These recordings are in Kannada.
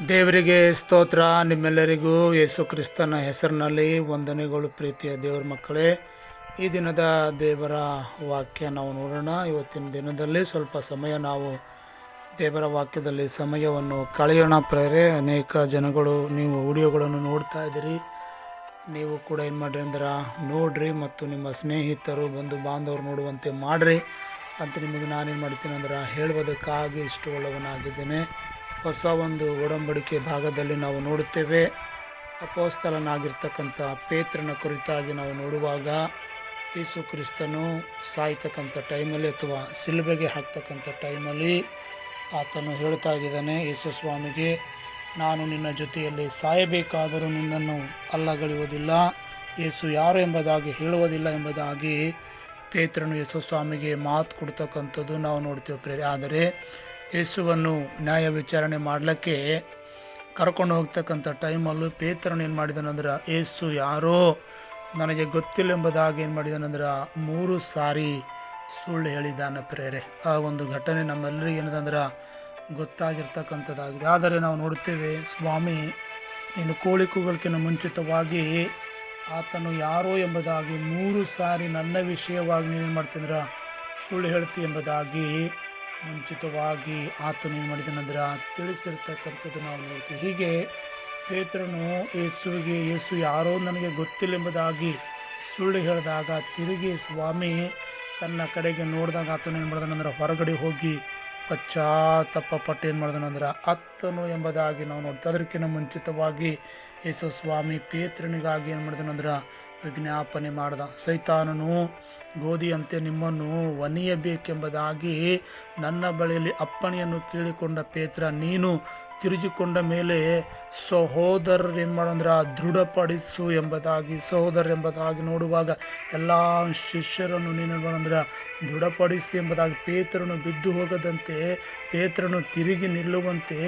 ದೇವರಿಗೆ ಸ್ತೋತ್ರ. ನಿಮ್ಮೆಲ್ಲರಿಗೂ ಯೇಸು ಕ್ರಿಸ್ತನ ಹೆಸರಿನಲ್ಲಿ ವಂದನೆಗಳು ಪ್ರೀತಿಯ ದೇವರ ಮಕ್ಕಳೇ. ಈ ದಿನದ ದೇವರ ವಾಕ್ಯ ನಾವು ನೋಡೋಣ. ಇವತ್ತಿನ ದಿನದಲ್ಲಿ ಸ್ವಲ್ಪ ಸಮಯ ನಾವು ದೇವರ ವಾಕ್ಯದಲ್ಲಿ ಸಮಯವನ್ನು ಕಳೆಯೋಣ ಪ್ರೇರೆ. ಅನೇಕ ಜನಗಳು ನೀವು ವಿಡಿಯೋಗಳನ್ನು ನೋಡ್ತಾ ಇದ್ದೀರಿ. ನೀವು ಕೂಡ ಏನು ಮಾಡಿರಿ ಅಂದ್ರೆ ನೋಡ್ರಿ ಮತ್ತು ನಿಮ್ಮ ಸ್ನೇಹಿತರು, ಬಂಧು ಬಾಂಧವರು ನೋಡುವಂತೆ ಮಾಡಿರಿ. ಅಂತ ನಿಮಗೆ ನಾನೇನು ಮಾಡ್ತೀನಿ ಅಂದ್ರೆ ಹೇಳುವುದಕ್ಕಾಗಿ ಇಷ್ಟುಳ್ಳವನಾಗಿದ್ದೇನೆ ಹೊಸ ಒಂದು ಒಡಂಬಡಿಕೆ ಭಾಗದಲ್ಲಿ ನಾವು ನೋಡುತ್ತೇವೆ. ಅಪೋಸ್ತಲನಾಗಿರ್ತಕ್ಕಂಥ ಪೇತ್ರನ ಕುರಿತಾಗಿ ನಾವು ನೋಡುವಾಗ ಯೇಸು ಕ್ರಿಸ್ತನು ಸಾಯ್ತಕ್ಕಂಥ ಟೈಮಲ್ಲಿ ಅಥವಾ ಸಿಲುಬೆಗೆ ಹಾಕ್ತಕ್ಕಂಥ ಟೈಮಲ್ಲಿ ಆತನು ಹೇಳ್ತಾ ಇದ್ದಾನೆ, ಯೇಸು ಸ್ವಾಮಿಗೆ, ನಾನು ನಿನ್ನ ಜೊತೆಯಲ್ಲಿ ಸಾಯಬೇಕಾದರೂ ನಿನ್ನನ್ನು ಅಲ್ಲಗಳೆಯುವುದಿಲ್ಲ. ಯೇಸು ಯಾರು ಎಂಬುದಾಗಿ ಹೇಳುವುದಿಲ್ಲ ಎಂಬುದಾಗಿ ಪೇತ್ರನು ಯೇಸು ಸ್ವಾಮಿಗೆ ಮಾತು ಕೊಡ್ತಕ್ಕಂಥದ್ದು ನಾವು ನೋಡ್ತೇವೆ ಪ್ರೇರೆ ಆದರೆ ಯೇಸುವನ್ನು ನ್ಯಾಯ ವಿಚಾರಣೆ ಮಾಡಲಿಕ್ಕೆ ಕರ್ಕೊಂಡು ಹೋಗ್ತಕ್ಕಂಥ ಟೈಮಲ್ಲೂ ಪೇತ್ರನ ಏನು ಮಾಡಿದಾನಂದ್ರೆ ಯೇಸು ಯಾರೋ? ನನಗೆ ಗೊತ್ತಿಲ್ಲ ಎಂಬುದಾಗಿ ಏನು ಮಾಡಿದಾನಂದ್ರೆ ಮೂರು ಸಾರಿ ಸುಳ್ಳು ಹೇಳಿದ್ದಾನೆ ಪ್ರೇರೆ. ಆ ಒಂದು ಘಟನೆ ನಮ್ಮೆಲ್ಲರಿಗೆ ಏನದಂದ್ರೆ, ಗೊತ್ತಾಗಿರ್ತಕ್ಕಂಥದ್ದಾಗಿದೆ. ಆದರೆ ನಾವು ನೋಡ್ತೇವೆ ಸ್ವಾಮಿ ನೀನು ಕೋಳಿ ಕೂಗಲ್ಕಿನ ಮುಂಚಿತವಾಗಿ ಆತನು ಯಾರೋ ಎಂಬುದಾಗಿ ಮೂರು ಸಾರಿ ನನ್ನ ವಿಷಯವಾಗಿ ಏನು ಮಾಡ್ತಿದ್ರ? ಸುಳ್ಳು ಹೇಳ್ತಿ ಎಂಬುದಾಗಿ ಮುಂಚಿತವಾಗಿ ಆತನು ಏನು ಮಾಡಿದನಂದ್ರೆ ತಿಳಿಸಿರ್ತಕ್ಕಂಥದ್ದು ನಾವು ನೋಡ್ತೀವಿ. ಹೀಗೆ ಪೇತ್ರನು ಯೇಸುವಿಗೆ, ಯೇಸು, ಯಾರೋ ನನಗೆ ಗೊತ್ತಿಲ್ಲ ಎಂಬುದಾಗಿ ಸುಳ್ಳು ಹೇಳಿದಾಗ ತಿರುಗಿ ಸ್ವಾಮಿ ತನ್ನ ಕಡೆಗೆ ನೋಡಿದಾಗ ಆತನು ಏನು ಮಾಡ್ದಾನಂದ್ರೆ ಹೊರಗಡೆ ಹೋಗಿ ಪಶ್ಚಾತ್ತಪ್ಪ ಪಟ್ಟು ಏನು ಮಾಡ್ದಾನಂದ್ರೆ ಅತ್ತನು ಎಂಬುದಾಗಿ ನಾವು ನೋಡ್ತೀವಿ. ಅದಕ್ಕಿಂತ ಮುಂಚಿತವಾಗಿ ಯೇಸು ಸ್ವಾಮಿ ಪೇತ್ರನಿಗಾಗಿ ಏನು ಮಾಡಿದನಂದ್ರೆ ವಿಜ್ಞಾಪನೆ ಮಾಡ್ದ. ಸೈತಾನನು ಗೋಧಿಯಂತೆ ನಿಮ್ಮನ್ನು ವನಿಯಬೇಕೆಂಬುದಾಗಿ ನನ್ನ ಬಳಿಯಲ್ಲಿ ಅಪ್ಪಣೆಯನ್ನು ಕೇಳಿಕೊಂಡ ಪೇತ್ರ ನೀನು ತಿರುಗಿಕೊಂಡ ಮೇಲೆ ಸಹೋದರರು ಏನು ಮಾಡಂದ್ರೆ ದೃಢಪಡಿಸು ಎಂಬುದಾಗಿ ಸಹೋದರ ಎಂಬುದಾಗಿ ನೋಡುವಾಗ ಎಲ್ಲ ಶಿಷ್ಯರನ್ನು ನೀನು ಮಾಡಂದ್ರೆ ದೃಢಪಡಿಸಿ ಎಂಬುದಾಗಿ ಪೇತ್ರನು ಬಿದ್ದು ಹೋಗದಂತೆ, ಪೇತ್ರನು ತಿರುಗಿ ನಿಲ್ಲುವಂತೆ,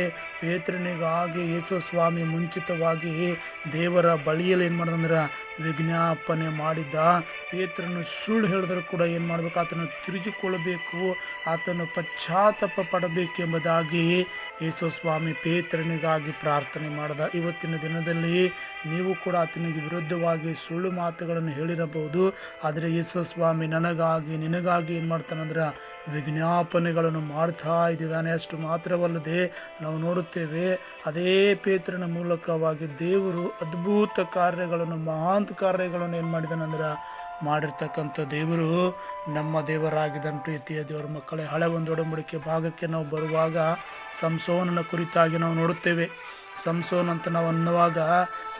ಪೇತ್ರನಿಗಾಗಿ ಯೇಸು ಸ್ವಾಮಿ ಮುಂಚಿತವಾಗಿ ದೇವರ ಬಳಿಯಲ್ಲಿ ಏನು ಮಾಡೋದಂದ್ರೆ ವಿಜ್ಞಾಪನೆ ಮಾಡಿದ್ದ. ಪೇತ್ರನು ಸುಳ್ಳು ಹೇಳಿದ್ರು ಕೂಡ ಏನು ಮಾಡಬೇಕು, ಆತನು ತಿರುಚಿಕೊಳ್ಳಬೇಕು, ಆತನು ಪಶ್ಚಾತ್ತಾಪ ಪಡಬೇಕೆಂಬುದಾಗಿ ಯೇಸು ಸ್ವಾಮಿ ಪೇತ್ರನಿಗಾಗಿ ಪ್ರಾರ್ಥನೆ ಮಾಡಿದ. ಇವತ್ತಿನ ದಿನದಲ್ಲಿ ನೀವು ಕೂಡ ಆತನಿಗೆ ವಿರುದ್ಧವಾಗಿ ಸುಳ್ಳು ಮಾತುಗಳನ್ನು ಹೇಳಿರಬಹುದು. ಆದರೆ ಯೇಸು ಸ್ವಾಮಿ ನನಗಾಗಿ, ನಿನಗಾಗಿ ಏನು ಮಾಡ್ತಾನಂದ್ರೆ ವಿಜ್ಞಾಪನೆಗಳನ್ನು ಮಾಡ್ತಾ ಇದ್ದಿದ್ದಾನೆ ಅಷ್ಟು ಮಾತ್ರವಲ್ಲದೆ ನಾವು ನೋಡುತ್ತೇವೆ, ಅದೇ ಪೇತ್ರನ ಮೂಲಕವಾಗಿ ದೇವರು ಅದ್ಭುತ ಕಾರ್ಯಗಳನ್ನು, ಮಹಾಂತ ಕಾರ್ಯಗಳನ್ನು ಏನು ಮಾಡಿದಾನಂದ್ರೆ ಮಾಡಿರ್ತಕ್ಕಂಥ ದೇವರು ನಮ್ಮ ದೇವರಾಗಿದ್ದಂಟು ಪ್ರೀತಿಯ ದೇವರ ಮಕ್ಕಳೇ. ಹಳೆ ಒಂದು ಒಡಂಬಡಿಕೆ ಭಾಗಕ್ಕೆ ನಾವು ಬರುವಾಗ ಸಂಸೋನನ ಕುರಿತಾಗಿ ನಾವು ನೋಡುತ್ತೇವೆ. ಸಂಸೋನ್ ಅಂತ ನಾವು ಅನ್ನುವಾಗ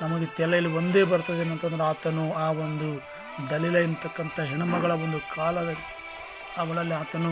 ನಮಗೆ ತಲೆಯಲ್ಲಿ ಒಂದೇ ಬರ್ತದೆ ಏನಂತಂದ್ರೆ ಆತನು ಆ ಒಂದು ದಲಿಲ ಎಂತಕ್ಕಂಥ ಹೆಣ್ಮಗಳ ಒಂದು ಕಾಲದ ಅವಳಲ್ಲಿ ಆತನು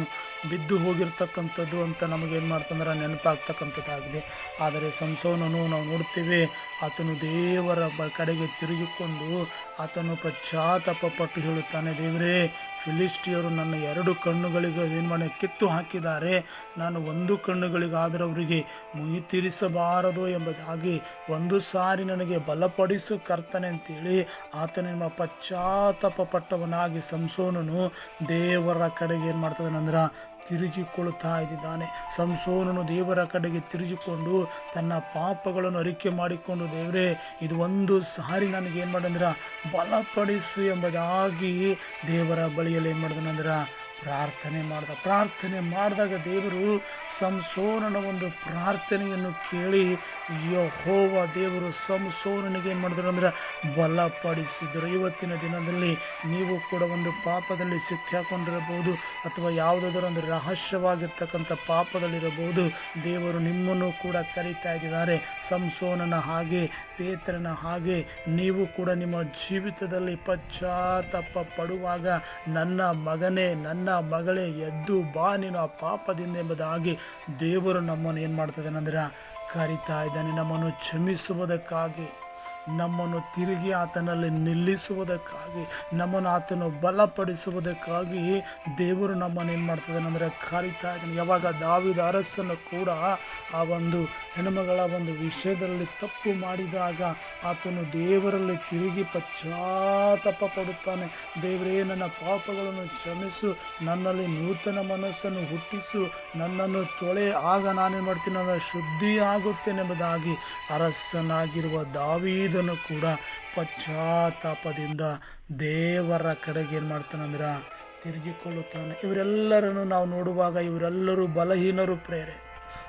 ಬಿದ್ದು ಹೋಗಿರ್ತಕ್ಕಂಥದ್ದು ಅಂತ ನಮಗೇನು ಮಾಡ್ತಂದ್ರೆ ನೆನಪಾಗ್ತಕ್ಕಂಥದ್ದಾಗಿದೆ. ಆದರೆ ಸಂಸೋನನು ನಾವು ನೋಡ್ತೇವೆ ಆತನು ದೇವರ ಕಡೆಗೆ ತಿರುಗಿಕೊಂಡು ಆತನು ಪಶ್ಚಾತ್ತಾಪ ಪಟ್ಟು ಹೇಳುತ್ತಾನೆ, ದೇವರೇ ಫಿಲಿಸ್ಟಿಯರು ನನ್ನ ಎರಡು ಕಣ್ಣುಗಳಿಗೆ ಏನು ಮಾಡಿ ಕಿತ್ತು ಹಾಕಿದ್ದಾರೆ. ನಾನು ಒಂದು ಕಣ್ಣುಗಳಿಗಾದರೂ ಅವರಿಗೆ ಮುಯಿ ತೀರಿಸಬಾರದು ಎಂಬುದಾಗಿ ಒಂದು ಸಾರಿ ನನಗೆ ಬಲಪಡಿಸು ಕರ್ತನೆ ಅಂತೇಳಿ ಆತನ ಪಶ್ಚಾತ್ತಾಪ ಪಟ್ಟವನಾಗಿ ಸಂಸೋನನು ದೇವರ ಕಡೆಗೆ ಏನು ಮಾಡ್ತದನಂದ್ರೆ ತಿರುಗಿಕೊಳ್ಳುತ್ತಾ ಇದ್ದಾನೆ. ಸಂಸೋನನು ದೇವರ ಕಡೆಗೆ ತಿರುಗಿಕೊಂಡು ತನ್ನ ಪಾಪಗಳನ್ನು ಅರಿಕೆ ಮಾಡಿಕೊಂಡು, ದೇವರೇ, ಇದು ಒಂದು ಸಾರಿ ನನಗೆ ಏನು ಮಾಡಂದ್ರೆ? ಬಲಪಡಿಸು ಎಂಬುದಾಗಿ ದೇವರ ಬಳಿಯಲ್ಲಿ ಏನು ಮಾಡಿದನಂದ್ರೆ ಪ್ರಾರ್ಥನೆ ಮಾಡಿದ. ಪ್ರಾರ್ಥನೆ ಮಾಡಿದಾಗ ದೇವರು ಸಂಸೋನನ ಒಂದು ಪ್ರಾರ್ಥನೆಯನ್ನು ಕೇಳಿ, ಯಹೋವ ದೇವರು ಸಂಸೋನನಿಗೆ ಏನು ಮಾಡಿದ್ರು ಅಂದರೆ ಬಲಪಡಿಸಿದರು. ಇವತ್ತಿನ ದಿನದಲ್ಲಿ ನೀವು ಕೂಡ ಒಂದು ಪಾಪದಲ್ಲಿ ಸಿಕ್ಕಾಕೊಂಡಿರಬಹುದು ಅಥವಾ ಯಾವುದಾದ್ರೂ ಒಂದು ರಹಸ್ಯವಾಗಿರ್ತಕ್ಕಂಥ ಪಾಪದಲ್ಲಿರಬಹುದು. ದೇವರು ನಿಮ್ಮನ್ನು ಕೂಡ ಕರೀತಾ ಇದ್ದಾರೆ. ಸಂಸೋನನ ಹಾಗೆ ಪೇತ್ರನ ಹಾಗೆ ನೀವು ಕೂಡ ನಿಮ್ಮ ಜೀವಿತದಲ್ಲಿ ಪಶ್ಚಾತ್ತಾಪ ಪಡುವಾಗ ನನ್ನ ಮಗನೇ, ನನ್ನ ಮಗಳೇ, ಎದ್ದು ಬಾ ನೀನು ಆ ಪಾಪದಿಂದ ಎಂಬುದಾಗಿ ದೇವರು ನಮ್ಮನ್ನು ಏನು ಮಾಡ್ತದೆ ಅಂದ್ರೆ ಕರಿತಾ ಇದ್ದಾನೆ, ನಮ್ಮನ್ನು ಕ್ಷಮಿಸುವುದಕ್ಕಾಗಿ. ನಮ್ಮನ್ನು ತಿರುಗಿ ಆತನಲ್ಲಿ ನಿಲ್ಲಿಸುವುದಕ್ಕಾಗಿ, ನಮ್ಮನ್ನು ಆತನು ಬಲಪಡಿಸುವುದಕ್ಕಾಗಿ ದೇವರು ನಮ್ಮನ್ನು ಏನು ಮಾಡ್ತಿದ್ದಾನೆ ಅಂದರೆ ಕರಿತಾ ಇದ್ದಾನೆ. ಯಾವಾಗ ದಾವಿದ ಅರಸನ್ನು ಕೂಡ ಆ ಒಂದು ಹೆಣ್ಮಗಳ ಒಂದು ವಿಷಯದಲ್ಲಿ ತಪ್ಪು ಮಾಡಿದಾಗ ಆತನು ದೇವರಲ್ಲಿ ತಿರುಗಿ ಪಶ್ಚಾತ್ತಾಪ ಪಡುತ್ತಾನೆ. ದೇವರೇ, ನನ್ನ ಪಾಪಗಳನ್ನು ಕ್ಷಮಿಸು, ನನ್ನಲ್ಲಿ ನೂತನ ಮನಸ್ಸನ್ನು ಹುಟ್ಟಿಸು, ನನ್ನನ್ನು ತೊಳೆ, ಆಗ ನಾನೇನು ಮಾಡ್ತೀನಿ ಅಂದರೆ ಶುದ್ಧಿ ಆಗುತ್ತೇನೆಂಬುದಾಗಿ ಅರಸನಾಗಿರುವ ದಾವೀದನು ಕೂಡ ಪಶ್ಚಾತ್ತಾಪದಿಂದ ದೇವರ ಕಡೆಗೆ ಏನು ಮಾಡ್ತಾನಂದ್ರೆ ತಿರುಗಿಕೊಳ್ಳುತ್ತಾನೆ. ಇವರೆಲ್ಲರನ್ನು ನಾವು ನೋಡುವಾಗ ಇವರೆಲ್ಲರೂ ಬಲಹೀನರು ಪ್ರೇರೆ.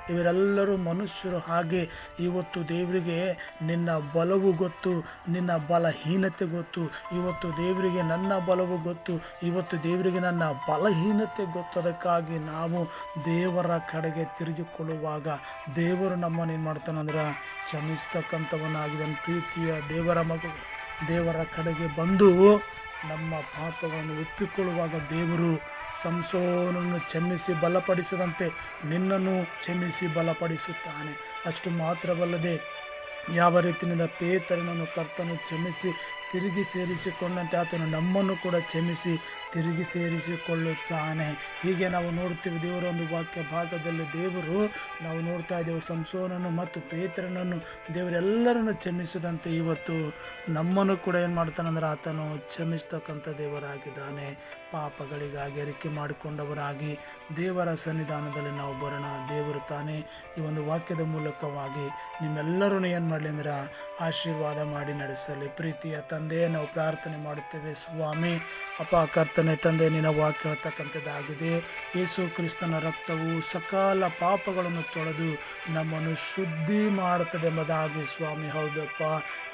ಇವರೆಲ್ಲರೂ ಮನುಷ್ಯರು. ಹಾಗೆ ಇವತ್ತು ದೇವರಿಗೆ ನಿನ್ನ ಬಲವು ಗೊತ್ತು, ನಿನ್ನ ಬಲಹೀನತೆ ಗೊತ್ತು. ಇವತ್ತು ದೇವರಿಗೆ ನನ್ನ ಬಲವು ಗೊತ್ತು, ಇವತ್ತು ದೇವರಿಗೆ ನನ್ನ ಬಲಹೀನತೆ ಗೊತ್ತು. ಅದಕ್ಕಾಗಿ ನಾವು ದೇವರ ಕಡೆಗೆ ತಿರುಗಿಕೊಳ್ಳುವಾಗ ದೇವರು ನಮ್ಮನ್ನು ಏನು ಮಾಡ್ತಾನಂದ್ರೆ ಕ್ಷಮಿಸ್ತಕ್ಕಂಥವನಾಗಿದ್ದಾನೆ ಪ್ರೀತಿಯ ದೇವರ ಮಗು, ದೇವರ ಕಡೆಗೆ ಬಂದು ನಮ್ಮ ಪಾಪಗಳನ್ನು ಒಪ್ಪಿಕೊಳ್ಳುವಾಗ ದೇವರು ಸಂಸೋನನ್ನು ಕ್ಷಮಿಸಿ ಬಲಪಡಿಸದಂತೆ ನಿನ್ನನ್ನು ಕ್ಷಮಿಸಿ ಬಲಪಡಿಸುತ್ತಾನೆ. ಅಷ್ಟು ಮಾತ್ರವಲ್ಲದೆ ಯಾವ ರೀತಿಯಿಂದ ಪೇತರನನ್ನು ಕರ್ತನು ಕ್ಷಮಿಸಿ ತಿರುಗಿ ಸೇರಿಸಿಕೊಂಡಂತೆ ಆತನು ನಮ್ಮನ್ನು ಕೂಡ ಕ್ಷಮಿಸಿ ತಿರುಗಿ ಸೇರಿಸಿಕೊಳ್ಳುತ್ತಾನೆ. ಹೀಗೆ ನಾವು ನೋಡ್ತೀವಿ ದೇವರ ಒಂದು ವಾಕ್ಯ ಭಾಗದಲ್ಲಿ ದೇವರು ನಾವು ನೋಡ್ತಾ ಇದ್ದೇವೆ ಸಂಸೋನನ್ನು ಮತ್ತು ಪೇತ್ರನನ್ನು ದೇವರೆಲ್ಲರನ್ನು ಕ್ಷಮಿಸಿದಂತೆ ಇವತ್ತು ನಮ್ಮನ್ನು ಕೂಡ ಏನು ಮಾಡ್ತಾನಂದ್ರೆ ಆತನು ಕ್ಷಮಿಸ್ತಕ್ಕಂಥ ದೇವರಾಗಿದ್ದಾನೆ. ಪಾಪಗಳಿಗಾಗಿ ಅರಿಕೆ ಮಾಡಿಕೊಂಡವರಾಗಿ ದೇವರ ಸನ್ನಿಧಾನದಲ್ಲಿ ನಾವು ಬರೋಣ. ದೇವರು ತಾನೇ ಈ ಒಂದು ವಾಕ್ಯದ ಮೂಲಕವಾಗಿ ನಿಮ್ಮೆಲ್ಲರೂ ಏನು ಮಾಡಲಿ ಅಂದ್ರೆ ಆಶೀರ್ವಾದ ಮಾಡಿ ನಡೆಸಲಿ. ಪ್ರೀತಿಯ ತಂದೆ, ನಾವು ಪ್ರಾರ್ಥನೆ ಮಾಡುತ್ತೇವೆ. ಸ್ವಾಮಿ ಅಪ ಕರ್ತನೆ ತಂದೆ, ನಿನ್ನ ವಾಕ್ಯ ಹೇಳ್ತಕ್ಕಂಥದ್ದಾಗಿದೆ. ಯೇಸು ಕ್ರಿಸ್ತನ ರಕ್ತವು ಸಕಾಲ ಪಾಪಗಳನ್ನು ತೊಳೆದು ನಮ್ಮನ್ನು ಶುದ್ಧಿ ಮಾಡುತ್ತದೆ ಎಂಬುದಾಗಿ ಸ್ವಾಮಿ, ಹೌದಪ್ಪ.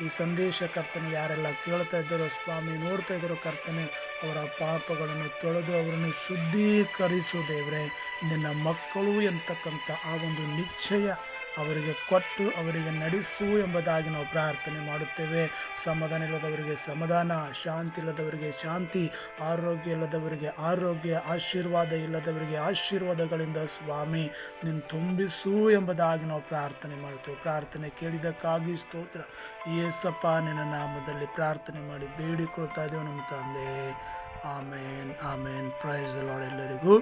ಈ ಸಂದೇಶ ಕರ್ತನೆ ಯಾರೆಲ್ಲ ಕೇಳ್ತಾ ಇದ್ದಾರೋ, ಸ್ವಾಮಿ ನೋಡ್ತಾ ಇದ್ದಾರೋ ಕರ್ತನೆ, ಅವರ ಪಾಪಗಳನ್ನು ತೊಳೆದು ಅವರನ್ನು ಶುದ್ಧೀಕರಿಸು ದೇವ್ರೆ. ನಿನ್ನ ಮಕ್ಕಳು ಎಂತಕ್ಕಂಥ ಆ ಒಂದು ನಿಶ್ಚಯ ಅವರಿಗೆ ಕೊಟ್ಟು ಅವರಿಗೆ ನಡೆಸು ಎಂಬುದಾಗಿ ನಾವು ಪ್ರಾರ್ಥನೆ ಮಾಡುತ್ತೇವೆ. ಸಮಾಧಾನ ಇಲ್ಲದವರಿಗೆ ಸಮಾಧಾನ, ಶಾಂತಿ ಇಲ್ಲದವರಿಗೆ ಶಾಂತಿ, ಆರೋಗ್ಯ ಇಲ್ಲದವರಿಗೆ ಆರೋಗ್ಯ, ಆಶೀರ್ವಾದ ಇಲ್ಲದವರಿಗೆ ಆಶೀರ್ವಾದಗಳಿಂದ ಸ್ವಾಮಿ ನಿನ್ನ ತುಂಬಿಸು ಎಂಬುದಾಗಿ ನಾವು ಪ್ರಾರ್ಥನೆ ಮಾಡ್ತೇವೆ. ಪ್ರಾರ್ಥನೆ ಕೇಳಿದಕ್ಕಾಗಿ ಸ್ತೋತ್ರ. ಏಸಪ್ಪ, ನಿನ್ನ ನಾಮದಲ್ಲಿ ಪ್ರಾರ್ಥನೆ ಮಾಡಿ ಬೇಡಿಕೊಳ್ತಾ ಇದ್ದೇವೆ ನಮ್ಮ ತಂದೆ. ಆಮೇನ್ ಆಮೇನ್. ಪ್ರೈಸ್ ಲಾಡ್ ಎಲ್ಲರಿಗೂ.